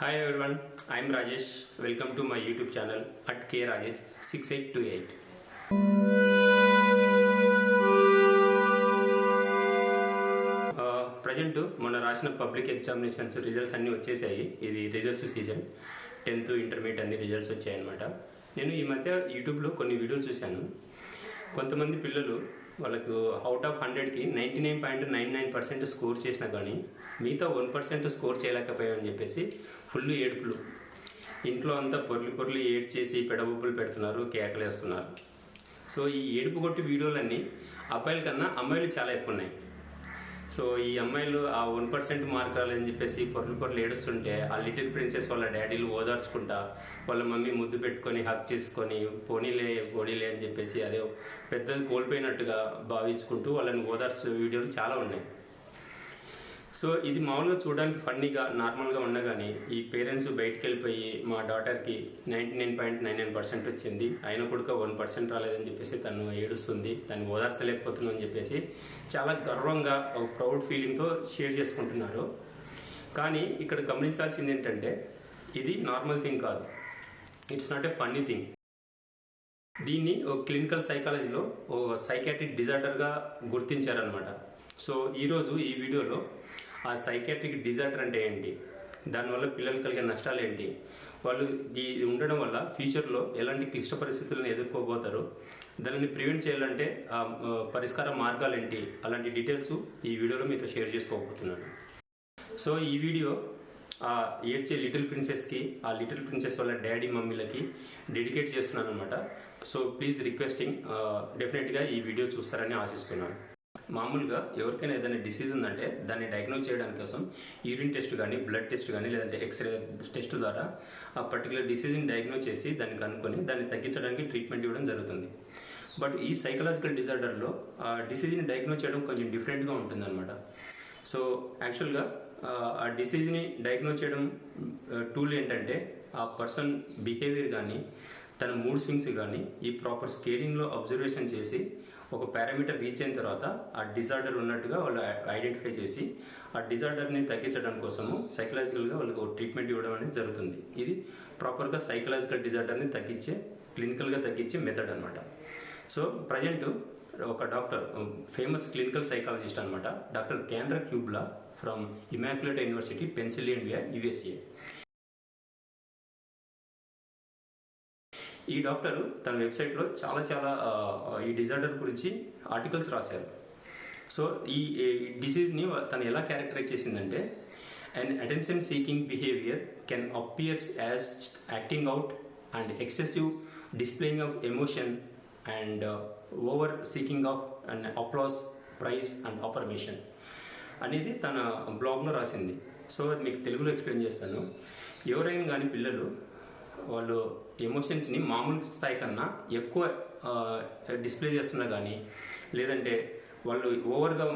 Hi everyone I'm Rajesh welcome to my YouTube channel at K Rajesh six eight two eight present మొన్న రాసిన public examinations results అన్నీ వచ్చేసాయి. ఇది results season tenth intermediate అన్ని results వచ్చాయన్నమాట. నేను ఈ మధ్య యూట్యూబ్లో కొన్ని వీడియోలు చూశాను. కొంతమంది పిల్లలు వాళ్ళకు అవుట్ ఆఫ్ హండ్రెడ్కి ninety nine point nine nine percent score చేసినా కానీ మిగతా వన్ పర్సెంట్ స్కోర్ చేయలేకపోయామని చెప్పేసి ఫుల్ ఏడుపులు. ఇంట్లో అంతా పొర్లి పొర్లి ఏడ్ చేసి పెడబొప్పులు పెడుతున్నారు కేకలేస్తున్నారు. సో ఈ ఏడుపు కొట్టి వీడియోలన్నీ అబ్బాయిల కన్నా అమ్మాయిలు చాలా ఎక్కువ ఉన్నాయి సో ఈ అమ్మాయిలు ఆ వన్ పర్సెంట్ మార్క్ రాలేదని చెప్పేసి పొరలు పొరలు ఏడుస్తుంటే ఆ లిటిల్ ప్రిన్సెస్ వాళ్ళ డాడీలు ఓదార్చుకుంటా వాళ్ళ మమ్మీ ముద్దు పెట్టుకొని హక్ చేసుకొని పోనీలే పోనీలే అని చెప్పేసి అదే పెద్దది కోల్పోయినట్టుగా భావించుకుంటూ వాళ్ళని ఓదార్చే వీడియోలు చాలా ఉన్నాయి. సో ఇది మామూలుగా చూడడానికి ఫన్నీగా నార్మల్గా ఉండగానే ఈ పేరెంట్స్ బయటికి వెళ్ళిపోయి మా డాటర్కి ninety nine point nine nine percent వచ్చింది. అయినా కూడా వన్ పర్సెంట్ రాలేదని చెప్పేసి తను ఏడుస్తుంది. తను ఓదార్చలేకపోతున్నాను అని చెప్పేసి చాలా గర్వంగా ఒక ప్రౌడ్ ఫీలింగ్తో షేర్ చేసుకుంటున్నారు. కానీ ఇక్కడ గమనించాల్సింది ఏంటంటే ఇది నార్మల్ థింగ్ కాదు. It's not a funny thing. దీన్ని ఒక క్లినికల్ సైకాలజీలో ఓ సైకాట్రిక్ డిజార్డర్గా గుర్తించారనమాట సో ఈరోజు ఈ వీడియోలో ఆ సైకాట్రిక్ డిజార్డర్ అంటే ఏంటి? దానివల్ల పిల్లలు కలిగే నష్టాలు ఏంటి? వాళ్ళు ఇది ఉండడం వల్ల ఫ్యూచర్లో ఎలాంటి క్లిష్ట పరిస్థితులను ఎదుర్కోబోతారు? దానిని ప్రివెంట్ చేయాలంటే ఆ పరిష్కార మార్గాలు ఏంటి? అలాంటి డీటెయిల్స్ ఈ వీడియోలో మీతో షేర్ చేసుకోబోతున్నాను. సో ఈ వీడియో ఆ ఏడ్చే లిటిల్ ప్రిన్సెస్కి ఆ లిటిల్ ప్రిన్సెస్ వాళ్ళ డాడీ మమ్మీలకి డెడికేట్ చేస్తున్నాను అనమాట సో ప్లీజ్ రిక్వెస్టింగ్ డెఫినెట్గా ఈ వీడియో చూస్తారని ఆశిస్తున్నాను. మామూలుగా ఎవరికైనా ఏదైనా డిసీజ్ ఉందంటే దాన్ని డయాగ్నోజ్ చేయడం కోసం యూరిన్ టెస్ట్ కానీ బ్లడ్ టెస్ట్ కానీ లేదంటే ఎక్స్రే టెస్ట్ ద్వారా ఆ పర్టికులర్ డిసీజ్ని డయాగ్నోజ్ చేసి దాన్ని కనుక్కొని దాన్ని తగ్గించడానికి ట్రీట్మెంట్ ఇవ్వడం జరుగుతుంది. బట్ ఈ సైకలాజికల్ డిజార్డర్లో ఆ డిసీజ్ని డయాగ్నోజ్ చేయడం కొంచెం డిఫరెంట్గా ఉంటుందన్నమాట. సో యాక్చువల్గా ఆ, ఆ డిసీజ్ని డయాగ్నోజ్ చేయడం టూల్ ఏంటంటే ఆ పర్సన్ బిహేవియర్ కానీ తన మూడ్ స్వింగ్స్ కానీ ఈ ప్రాపర్ స్కేలింగ్లో అబ్జర్వేషన్ చేసి ఒక పారామీటర్ రీచ్ అయిన తర్వాత ఆ డిజార్డర్ ఉన్నట్టుగా వాళ్ళు ఐడెంటిఫై చేసి ఆ డిజార్డర్ని తగ్గించడం కోసము సైకలాజికల్గా వాళ్ళకి ఒక ట్రీట్మెంట్ ఇవ్వడం అనేది జరుగుతుంది. ఇది ప్రాపర్గా సైకలాజికల్ డిజార్డర్ని తగ్గించే క్లినికల్గా తగ్గించే మెథడ్ అనమాట సో ప్రజెంట్ ఒక డాక్టర్ ఫేమస్ క్లినికల్ సైకాలజిస్ట్ అనమాట doctor Kendra Kubala from Immaculate University Pennsylvania USA ఈ డాక్టర్ తన వెబ్సైట్లో చాలా చాలా ఈ డిజార్డర్ గురించి ఆర్టికల్స్ రాశారు. సో ఈ డిసీజ్ని తను ఎలా క్యారెక్టరైజ్ చేసిందంటే and attention seeking behaviour can appears as acting out and excessive displaying of emotion and over seeking of and applause praise and affirmation అనేది తన బ్లాగ్లో రాసింది. సో అది మీకు తెలుగులో ఎక్స్ప్లెయిన్ చేస్తాను. ఎవరైనా కానీ పిల్లలు వాళ్ళు ఎమోషన్స్ని మామూలు స్థాయి కన్నా ఎక్కువ డిస్ప్లే చేస్తున్నా కానీ లేదంటే వాళ్ళు ఓవర్గా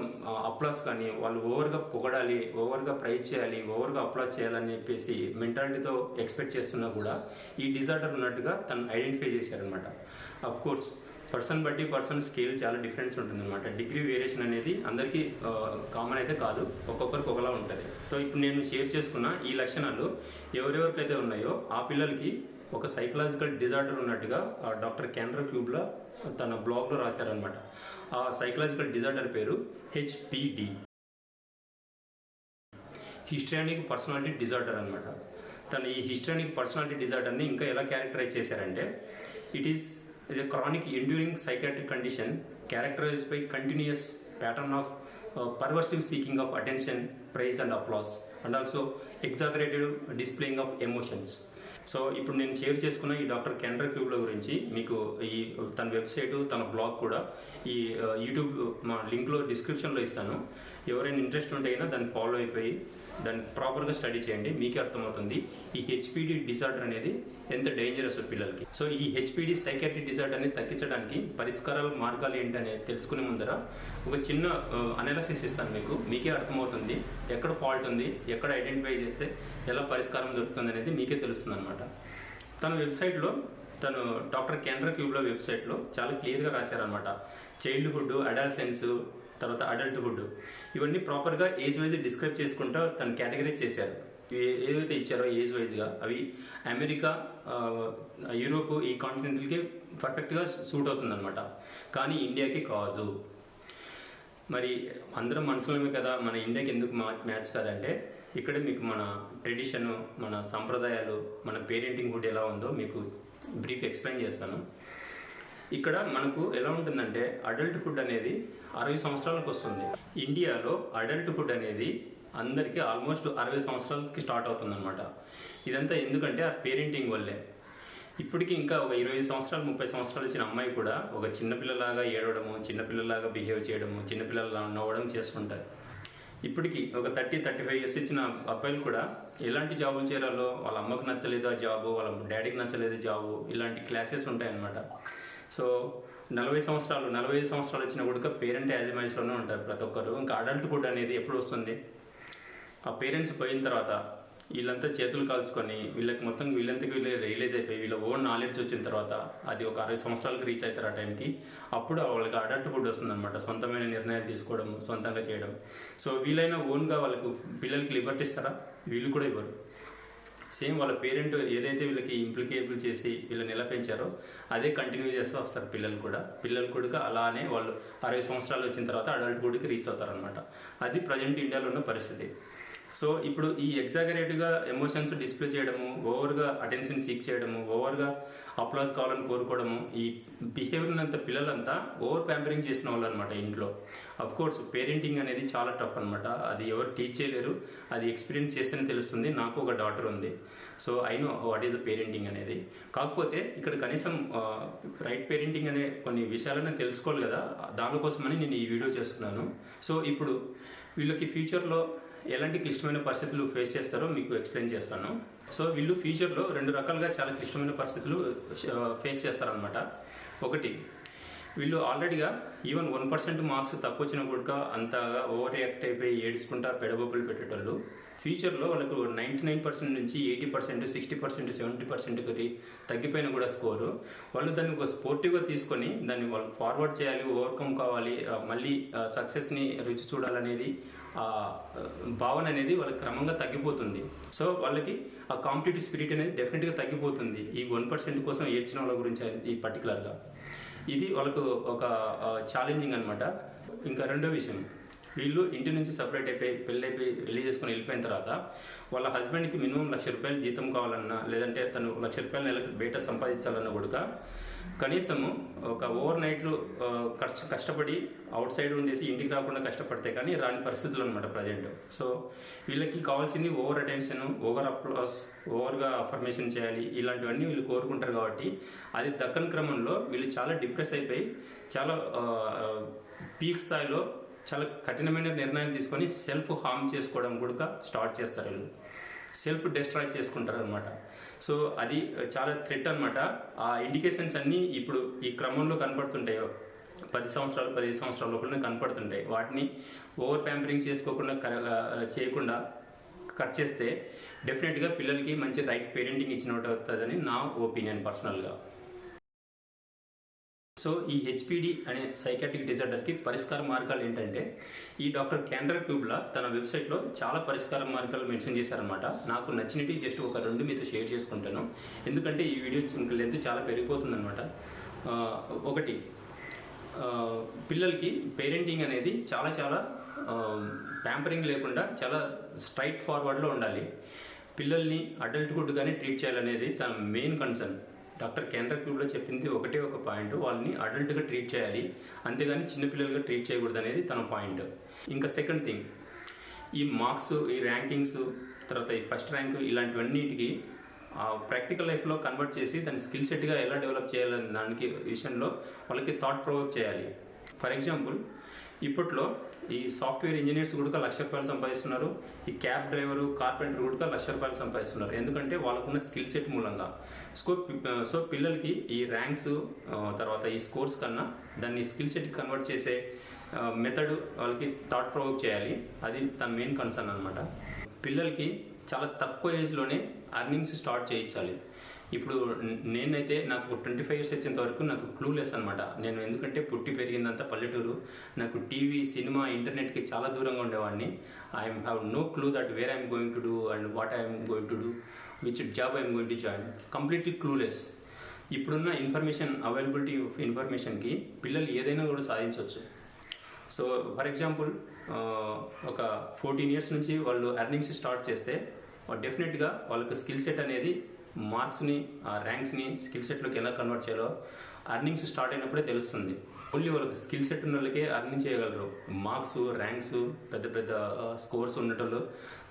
అప్లాస్ కానీ వాళ్ళు ఓవర్గా పొగడాలి ఓవర్గా ప్రైజ్ చేయాలి ఓవర్గా అప్లాస్ చేయాలని చెప్పేసి మెంటాలిటీతో ఎక్స్పెక్ట్ చేస్తున్నా కూడా ఈ డిజార్డర్ ఉన్నట్టుగా తను ఐడెంటిఫై చేశారనమాట అఫ్ కోర్స్ పర్సన్ బట్టి పర్సన్ స్కేల్ చాలా డిఫరెన్స్ ఉంటుందన్నమాట. డిగ్రీ వేరియేషన్ అనేది అందరికీ కామన్ అయితే కాదు. ఒక్కొక్కరికి ఒకలా ఉంటుంది. సో ఇప్పుడు నేను షేర్ చేసుకున్న ఈ లక్షణాలు ఎవరెవరికైతే ఉన్నాయో ఆ పిల్లలకి ఒక సైకలాజికల్ డిజార్డర్ ఉన్నట్టుగా ఆ డాక్టర్ కేంద్ర క్యూబ్లో తన బ్లాగ్లో రాశారనమాట ఆ సైకలాజికల్ డిజార్డర్ పేరు హెచ్పిడి హిస్ట్రానిక్ పర్సనాలిటీ డిజార్డర్ అనమాట తన ఈ హిస్ట్రానిక్ పర్సనాలిటీ డిజార్డర్ని ఇంకా ఎలా క్యారెక్టరైజ్ చేశారంటే it is a chronic enduring psychiatric condition characterized by continuous pattern of uh, perversive seeking of attention praise and applause and also exaggerated displaying of emotions so ఇప్పుడు నేను share చేసుకున్న ఈ డాక్టర్ కెండ్ర క్యూబ్ల గురించి మీకు ఈ తన వెబ్సైట్ తన బ్లాగ్ కూడా ఈ ఆ, యూట్యూబ్ మా లింక్లో డిస్క్రిప్షన్లో ఇస్తాను ఎవరైనా ఇంట్రెస్ట్ ఉంటే అయినా దాన్ని ఫాలో అయిపోయి దాన్ని ప్రాపర్గా స్టడీ చేయండి. మీకే అర్థమవుతుంది. ఈ హెచ్పిడి డిసార్డర్ అనేది ఎంత డేంజరస్ పిల్లలకి. సో ఈ హెచ్పిడి సైకాట్రిక్ డిసార్డర్ అనేది తగ్గించడానికి పరిష్కారాల మార్గాలు ఏంటనే తెలుసుకునే ముందర ఒక చిన్న అనాలసిస్ ఇస్తాను మీకు. మీకే అర్థమవుతుంది. ఎక్కడ ఫాల్ట్ ఉంది? ఎక్కడ ఐడెంటిఫై చేస్తే ఎలా పరిష్కారం దొరుకుతుంది అనేది మీకే తెలుస్తుంది అనమాట తన వెబ్సైట్లో తను డాక్టర్ కేంద్ర క్యూబ్లో వెబ్సైట్లో చాలా క్లియర్గా రాశారనమాట చైల్డ్హుడ్ అడాల్సెన్స్ తర్వాత అడల్ట్హుడ్ ఇవన్నీ ప్రాపర్గా ఏజ్ వైజ్ డిస్క్రైబ్ చేసుకుంటూ తను కేటగరైజ్ చేశారు. ఏదైతే ఏవైతే ఇచ్చారో ఏజ్ వైజ్గా అవి అమెరికా యూరోప్ ఈ కాంటినెంటల్కి పర్ఫెక్ట్గా సూట్ అవుతుందన్నమాట. కానీ ఇండియాకి కాదు. మరి అందరం మనుషులమే కదా మన ఇండియాకి ఎందుకు మా- మ్యాచ్ కాదంటే ఇక్కడ మీకు మన ట్రెడిషన్ మన సంప్రదాయాలు మన పేరెంటింగ్ హుడ్ ఎలా ఉందో మీకు బ్రీఫ్ ఎక్స్ప్లెయిన్ చేస్తాను. ఇక్కడ మనకు ఎలా ఉంటుందంటే అడల్ట్హుడ్ అనేది అరవై సంవత్సరాలకు వస్తుంది. ఇండియాలో అడల్ట్హుడ్ అనేది అందరికీ ఆల్మోస్ట్ అరవై సంవత్సరాలకి స్టార్ట్ అవుతుందన్నమాట. ఇదంతా ఎందుకంటే ఆ పేరెంటింగ్ వల్లే. ఇప్పటికి ఇంకా ఒక ఇరవై సంవత్సరాలు ముప్పై సంవత్సరాలు వచ్చిన అమ్మాయి కూడా ఒక చిన్నపిల్లలాగా ఏడవడము చిన్నపిల్లలాగా బిహేవ్ చేయడము చిన్నపిల్లలా నవ్వడం చేస్తుంటారు. ఇప్పటికి ఒక థర్టీ థర్టీ ఫైవ్ ఇయర్స్ ఇచ్చిన అబ్బాయిలు కూడా ఎలాంటి జాబులు చేరాలో వాళ్ళ అమ్మకు నచ్చలేదు ఆ జాబు వాళ్ళ డాడీకి నచ్చలేదు జాబు ఇలాంటి క్లాసెస్ ఉంటాయన్నమాట. సో నలభై సంవత్సరాలు నలభై ఐదు సంవత్సరాలు వచ్చిన కూడా పేరెంట్ యాజమాన్యంలోనే ఉంటారు ప్రతి ఒక్కరు. ఇంకా అడల్ట్హుడ్ అనేది ఎప్పుడు వస్తుంది? ఆ పేరెంట్స్ పోయిన తర్వాత వీళ్ళంతా చేతులు కాల్చుకొని వీళ్ళకి మొత్తం వీళ్ళంతకి వీళ్ళే రియలైజ్ అయిపోయి వీళ్ళ ఓన్ నాలెడ్జ్ వచ్చిన తర్వాత అది ఒక అరవై సంవత్సరాలకు రీచ్ అవుతారు ఆ టైంకి అప్పుడు వాళ్ళకి అడల్ట్ వస్తుంది వస్తుందన్నమాట. సొంతమైన నిర్ణయాలు తీసుకోవడం సొంతంగా చేయడం. సో వీళ్ళైనా ఓన్గా వాళ్ళకు పిల్లలకి లిబర్టీ ఇస్తారా? వీళ్ళు కూడా ఇవ్వరు. సేమ్ వాళ్ళ పేరెంట్ ఏదైతే వీళ్ళకి ఇంప్లికేబుల్ చేసి వీళ్ళని ఎలా పెంచారో అదే కంటిన్యూ చేస్తూ వస్తారు పిల్లలు కూడా. పిల్లలు కూడా అలానే వాళ్ళు అరవై సంవత్సరాలు వచ్చిన తర్వాత అడల్ట్ హుడ్కి రీచ్ అవుతారనమాట అది ప్రజెంట్ ఇండియాలో ఉన్న పరిస్థితి. సో ఇప్పుడు ఈ ఎగ్జాగరేటివ్గా ఎమోషన్స్ డిస్ప్లే చేయడము ఓవర్గా అటెన్షన్ సీక్ చేయడము ఓవర్గా అప్లాస్ కావాలని కోరుకోవడము ఈ బిహేవియర్ అంత పిల్లలంతా ఓవర్ ప్యాంపరింగ్ చేసిన వాళ్ళు అనమాట ఇంట్లో. అఫ్ కోర్స్ పేరెంటింగ్ అనేది చాలా టఫ్ అనమాట అది ఎవరు టీచ్ చేయలేరు అది ఎక్స్పీరియన్స్ చేస్తేనే తెలుస్తుంది. నాకు ఒక డాటర్ ఉంది. So I know what is the parenting అనేది. కాకపోతే ఇక్కడ కనీసం రైట్ పేరెంటింగ్ అనే కొన్ని విషయాలను తెలుసుకోవాలి కదా. దానికోసమని నేను ఈ వీడియో చేస్తున్నాను. సో ఇప్పుడు వీళ్ళకి ఫ్యూచర్లో ఎలాంటి క్లిష్టమైన పరిస్థితులు ఫేస్ చేస్తారో మీకు ఎక్స్ప్లెయిన్ చేస్తాను. సో వీళ్ళు ఫ్యూచర్లో రెండు రకాలుగా చాలా క్లిష్టమైన పరిస్థితులు ఫేస్ చేస్తారనమాట ఒకటి వీళ్ళు ఆల్రెడీగా ఈవెన్ వన్ పర్సెంట్ మార్క్స్ తక్కువ వచ్చిన కూడా అంతగా ఓవర్ రియాక్ట్ అయిపోయి ఏడ్చుకుంటా పెడబొబ్బులు పెట్టేటోళ్ళు. ఫ్యూచర్లో వాళ్ళకు నైంటీ నైన్ పర్సెంట్ నుంచి eighty percent sixty percent seventy పర్సెంట్కి తగ్గిపోయిన కూడా స్కోరు. వాళ్ళు దాన్ని ఒక స్పోర్టివ్గా తీసుకొని దాన్ని వాళ్ళు ఫార్వర్డ్ చేయాలి ఓవర్కమ్ కావాలి మళ్ళీ సక్సెస్ని రుచి చూడాలనేది ఆ భావన అనేది వాళ్ళకి క్రమంగా తగ్గిపోతుంది. సో వాళ్ళకి ఆ కాంపిటేటివ్ స్పిరిట్ అనేది డెఫినెట్గా తగ్గిపోతుంది ఈ వన్ పర్సెంట్ కోసం ఏడ్చిన వాళ్ళ గురించి ఈ పర్టికులర్గా ఇది వాళ్ళకు ఒక ఛాలెంజింగ్ అనమాట ఇంకా రెండో విషయం. వీళ్ళు ఇంటి నుంచి సపరేట్ అయిపోయి పెళ్ళి అయిపోయి పెళ్ళి చేసుకుని వెళ్ళిపోయిన తర్వాత వాళ్ళ హస్బెండ్కి మినిమం లక్ష రూపాయలు జీతం కావాలన్నా లేదంటే తను లక్ష రూపాయలు నెలకు బయట సంపాదించాలన్న కూడా కనీసము ఒక ఓవర్ నైట్లు ఖర్చు కష్టపడి అవుట్ సైడ్ ఉండేసి ఇంటికి రాకుండా కష్టపడితే కానీ రాని పరిస్థితులు అనమాట ప్రజెంట్. సో వీళ్ళకి కావాల్సింది ఓవర్ అటెన్షన్ ఓవర్ అప్లాస్ ఓవర్గా అఫర్మేషన్ చేయాలి ఇలాంటివన్నీ వీళ్ళు కోరుకుంటారు కాబట్టి అది దక్కని క్రమంలో వీళ్ళు చాలా డిప్రెస్ అయిపోయి చాలా పీక్ స్థాయిలో చాలా కఠినమైన నిర్ణయాలు తీసుకొని సెల్ఫ్ హామ్ చేసుకోవడం కూడా స్టార్ట్ చేస్తారు వీళ్ళు. సెల్ఫ్ డిస్ట్రాయ్ చేసుకుంటారు అనమాట సో అది చాలా థ్రెట్ అనమాట ఆ ఇండికేషన్స్ అన్నీ ఇప్పుడు ఈ క్రమంలో కనపడుతుంటాయో. పది సంవత్సరాలు పదిహేను సంవత్సరాల లోపలనే కనపడుతుంటాయి. వాటిని ఓవర్ ప్యాంపరింగ్ చేసుకోకుండా కర- చేయకుండా కట్ చేస్తే డెఫినెట్గా పిల్లలకి మంచి రైట్ పేరెంటింగ్ ఇచ్చినట్టు అవుతుందని నా ఒపీనియన్ పర్సనల్గా. సో ఈ హెచ్పిడి అనే సైకాట్రిక్ డిజార్డర్కి పరిష్కార మార్గాలు ఏంటంటే ఈ డాక్టర్ క్యాండర్ ట్యూబ్లా తన వెబ్సైట్లో చాలా పరిష్కార మార్గాలు మెన్షన్ చేశారనమాట నాకు నచ్చినవి జస్ట్ ఒక రెండు మీతో షేర్ చేసుకుంటాను. ఎందుకంటే ఈ వీడియో ఇంకా లెంత్ చాలా పెరిగిపోతుందనమాట ఒకటి పిల్లలకి పేరెంటింగ్ అనేది చాలా చాలా ప్యాంపరింగ్ లేకుండా చాలా స్ట్రైట్ ఫార్వర్డ్లో ఉండాలి. పిల్లల్ని అడల్ట్హుడ్గానే ట్రీట్ చేయాలనేది చాలా మెయిన్ కన్సర్న్. డాక్టర్ కేంద్ర క్యూబ్లో చెప్పింది ఒకటే ఒక పాయింట్. వాళ్ళని అడల్ట్గా ట్రీట్ చేయాలి. అంతేగాని చిన్నపిల్లలుగా ట్రీట్ చేయకూడదు అనేది తన పాయింట్. ఇంకా సెకండ్ థింగ్ ఈ మార్క్స్ ఈ ర్యాంకింగ్స్ తర్వాత ఈ ఫస్ట్ ర్యాంక్ ఇలాంటివన్నిటికి ప్రాక్టికల్ లైఫ్లో కన్వర్ట్ చేసి దాని స్కిల్ సెట్గా ఎలా డెవలప్ చేయాలనే దానికి విషయంలో వాళ్ళకి థాట్ ప్రొవోక్ చేయాలి. ఫర్ ఎగ్జాంపుల్ ఇప్పట్లో ఈ సాఫ్ట్వేర్ ఇంజనీర్స్ కూడా లక్ష రూపాయలు సంపాదిస్తున్నారు. ఈ క్యాబ్ డ్రైవరు కార్పెంటర్ కూడా లక్ష రూపాయలు సంపాదిస్తున్నారు. ఎందుకంటే వాళ్ళకున్న స్కిల్ సెట్ మూలంగా. సో సో పిల్లలకి ఈ ర్యాంక్స్ తర్వాత ఈ స్కోర్స్ కన్నా దాన్ని స్కిల్ సెట్ కన్వర్ట్ చేసే మెథడ్ వాళ్ళకి థాట్ ప్రొవోక్ చేయాలి. అది తన మెయిన్ కన్సర్న్ అనమాట పిల్లలకి చాలా తక్కువ ఏజ్లోనే అర్నింగ్స్ స్టార్ట్ చేయించాలి. ఇప్పుడు నేనైతే నాకు ట్వంటీ ఫైవ్ ఇయర్స్ వచ్చేంత వరకు నాకు క్లూలెస్ అనమాట నేను ఎందుకంటే పుట్టి పెరిగిందంతా పల్లెటూరు. నాకు టీవీ సినిమా ఇంటర్నెట్కి చాలా దూరంగా ఉండేవాడిని. I'm have no clue that where I'm going to do and what I'm going to do which job I'm going to join completely clueless ఇప్పుడున్న ఇన్ఫర్మేషన్ అవైలబిలిటీ ఆఫ్ ఇన్ఫర్మేషన్కి పిల్లలు ఏదైనా కూడా సాధించవచ్చు. సో ఫర్ ఎగ్జాంపుల్ ఒక ఫోర్టీన్ ఇయర్స్ నుంచి వాళ్ళు earnings start చేస్తే డెఫినెట్గా వాళ్ళకి స్కిల్ సెట్ అనేది మార్క్స్ని ఆ ర్యాంక్స్ని స్కిల్ సెట్లోకి ఎలా కన్వర్ట్ చేయాలో అర్నింగ్స్ స్టార్ట్ అయినప్పుడే తెలుస్తుంది. ఓన్లీ వాళ్ళకి స్కిల్ సెట్ ఉన్న వాళ్ళకే అర్నింగ్ చేయగలరు. మార్క్స్ ర్యాంక్స్ పెద్ద పెద్ద స్కోర్స్ ఉండటంలో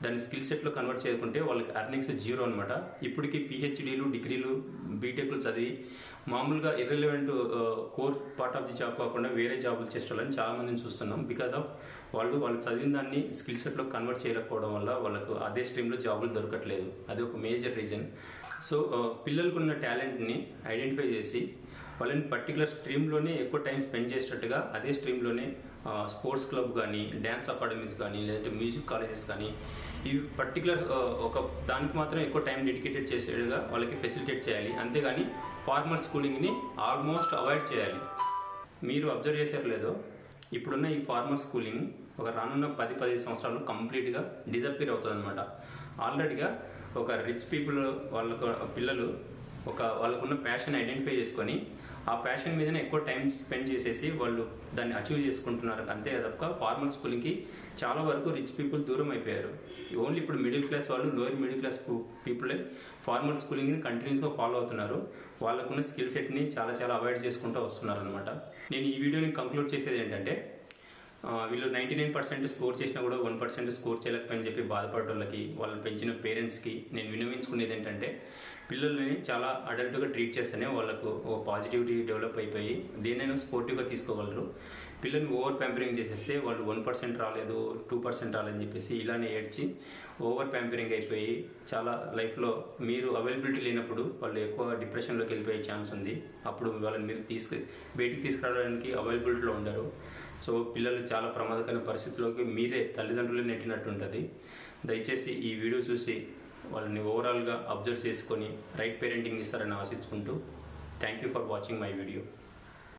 దాన్ని స్కిల్ సెట్లో కన్వర్ట్ చేయకుంటే వాళ్ళకి అర్నింగ్స్ జీరో అనమాట ఇప్పటికి పిహెచ్డీలు డిగ్రీలు బీటెక్లు చదివి మామూలుగా irrelevant core part of the job కాకుండా వేరే జాబులు చేసే వాళ్ళని చాలా మందిని చూస్తున్నాం. బికాస్ ఆఫ్ వాళ్ళు వాళ్ళు చదివిన దాన్ని స్కిల్ సెట్లో కన్వర్ట్ చేయకపోవడం వల్ల వాళ్ళకు అదే స్ట్రీమ్లో జాబులు దొరకట్లేదు. అది ఒక మేజర్ రీజన్ సో పిల్లలకు ఉన్న టాలెంట్ని ఐడెంటిఫై చేసి వాళ్ళని పర్టికులర్ స్ట్రీమ్లోనే ఎక్కువ టైం స్పెండ్ చేసేటట్టుగా అదే స్ట్రీమ్లోనే స్పోర్ట్స్ క్లబ్ కానీ డ్యాన్స్ అకాడమీస్ కానీ లేదంటే మ్యూజిక్ కాలేజెస్ కానీ ఇవి పర్టికులర్ ఒక దానికి మాత్రం ఎక్కువ టైం డెడికేటెడ్ చేసేట్టుగా వాళ్ళకి ఫెసిలిటేట్ చేయాలి. అంతేగాని ఫార్మల్ స్కూలింగ్ని ఆల్మోస్ట్ అవాయిడ్ చేయాలి. మీరు అబ్జర్వ్ చేశారు లేదో ఇప్పుడున్న ఈ ఫార్మల్ స్కూలింగ్ ఒక రానున్న పది పదిహేను సంవత్సరాలు కంప్లీట్గా డిజపీర్ అవుతుంది అనమాట ఆల్రెడీగా ఒక రిచ్ పీపుల్ వాళ్ళకు పిల్లలు ఒక వాళ్ళకున్న ప్యాషన్ ఐడెంటిఫై చేసుకొని ఆ ప్యాషన్ మీదనే ఎక్కువ టైం స్పెండ్ చేసేసి వాళ్ళు దాన్ని అచీవ్ చేసుకుంటున్నారు. అంతే తప్ప ఫార్మల్ స్కూలింగ్కి చాలా వరకు రిచ్ పీపుల్ దూరం అయిపోయారు. ఓన్లీ ఇప్పుడు మిడిల్ క్లాస్ వాళ్ళు లోయర్ మిడిల్ క్లాస్ పీపులే ఫార్మల్ స్కూలింగ్ని కంటిన్యూస్గా ఫాలో అవుతున్నారు. వాళ్ళకున్న స్కిల్ సెట్ని చాలా చాలా అవాయిడ్ చేసుకుంటూ వస్తున్నారు అనమాట నేను ఈ వీడియోని కంక్లూడ్ చేసేది ఏంటంటే వీళ్ళు నైంటీ నైన్ పర్సెంట్ స్కోర్ చేసినా కూడా వన్ పర్సెంట్ స్కోర్ చేయలేకపోయని చెప్పి బాధపడే వాళ్ళకి వాళ్ళు పెంచిన పేరెంట్స్కి నేను వినవించుకునేది ఏంటంటే పిల్లల్ని చాలా అడల్ట్గా ట్రీట్ చేస్తేనే వాళ్ళకు ఓ పాజిటివిటీ డెవలప్ అయిపోయి దేనైనా స్పోర్టివ్గా తీసుకోగలరు. పిల్లల్ని ఓవర్ ప్యాంపరింగ్ చేసేస్తే వాళ్ళు వన్ పర్సెంట్ రాలేదు టూ పర్సెంట్ రాలేదని చెప్పేసి ఇలానే ఏడ్చి ఓవర్ ప్యాంపరింగ్ అయిపోయి చాలా లైఫ్లో మీరు అవైలబిలిటీ లేనప్పుడు వాళ్ళు ఎక్కువ డిప్రెషన్లోకి వెళ్ళిపోయే ఛాన్స్ ఉంది. అప్పుడు వాళ్ళని మీరు తీసుకు బయటికి తీసుకురావడానికి అవైలబిలిటీలో ఉండరు. సో పిల్లలు చాలా ప్రమాదకరమైన పరిస్థితిలోకి మీరే తల్లిదండ్రులే నెట్టినట్టు ఉంటుంది దయచేసి ఈ వీడియో చూసి వాళ్ళని ఓవరాల్గా అబ్జర్వ్ చేసుకొని రైట్ పేరెంటింగ్ ఇస్తారని ఆశించుకుంటూ thank you for watching my video